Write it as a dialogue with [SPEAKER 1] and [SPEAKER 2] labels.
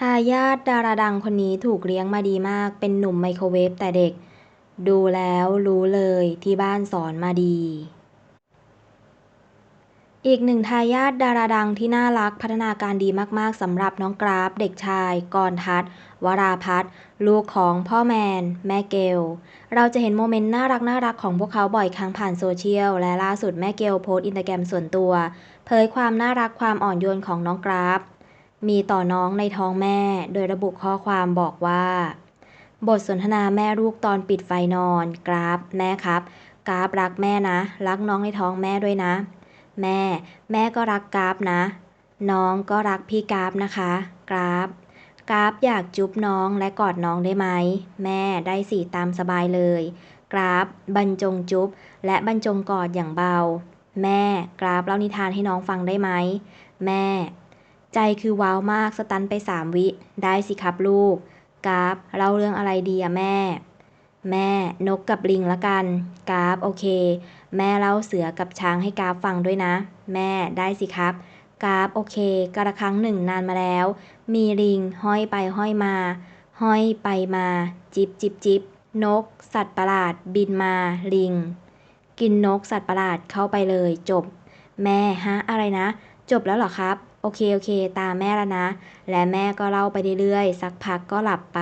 [SPEAKER 1] ทายาทดาราดังคนนี้ถูกเลี้ยงมาดีมาก เป็นหนุ่มไมโครเวฟแต่เด็ก ดูแล้วรู้เลยที่บ้านสอนมาดี อีกหนึ่งทายาทดาราดังที่น่ารักพัฒนาการดีมากๆสำหรับน้องกราฟ เด็กชายกรทัศน์วราพัฒน์ลูกของพ่อแมน แม่เกล เราจะเห็นโมเมนต์น่ารักน่ารักของพวกเขาบ่อยครั้งผ่านโซเชียล และล่าสุดแม่เกลโพสต์อินสตาแกรมส่วนตัว เผยความน่ารักความอ่อนโยนของน้องกราฟ มีต่อน้องในท้องแม่ โดยระบุข้อความบอกว่า บทสนทนาแม่ลูกตอนปิดไฟนอน กราฟ แม่ครับ กราฟรักแม่นะ รักน้องในท้องแม่ด้วยนะ แม่ แม่ก็รักกราฟนะ น้องก็รักพี่กราฟนะคะ กราฟ กราฟอยากจุ๊บน้องและกอดน้องได้ไหม แม่ได้สิตามสบายเลย กราฟ บรรจงจุ๊บและบรรจงกอดอย่างเบา แม่ กราฟเล่านิทานให้น้องฟังได้ไหม แม่ ใจคือว้าวมากสตันไปสามวิ ได้สิครับลูก กราฟเล่าเรื่องอะไรดีอะแม่ แม่นกกับลิงละกัน กราฟโอเค แม่เล่าเสือกับช้างให้กราฟฟังด้วยนะ แม่ได้สิครับ กราฟโอเค กระครั้งหนึ่งนานมาแล้ว มีลิงห้อยไปห้อยมา ห้อยไปมา จิบจิบจิบนก สัตว์ประหลาด บินมาลิง กินนกสัตว์ประหลาดเข้าไปเลย จบ แม่ฮะอะไรนะ จบแล้วเหรอครับ โอเคโอเค ตามแม่แล้วนะ และแม่ก็เล่าไปเรื่อยๆ สักพักก็หลับไป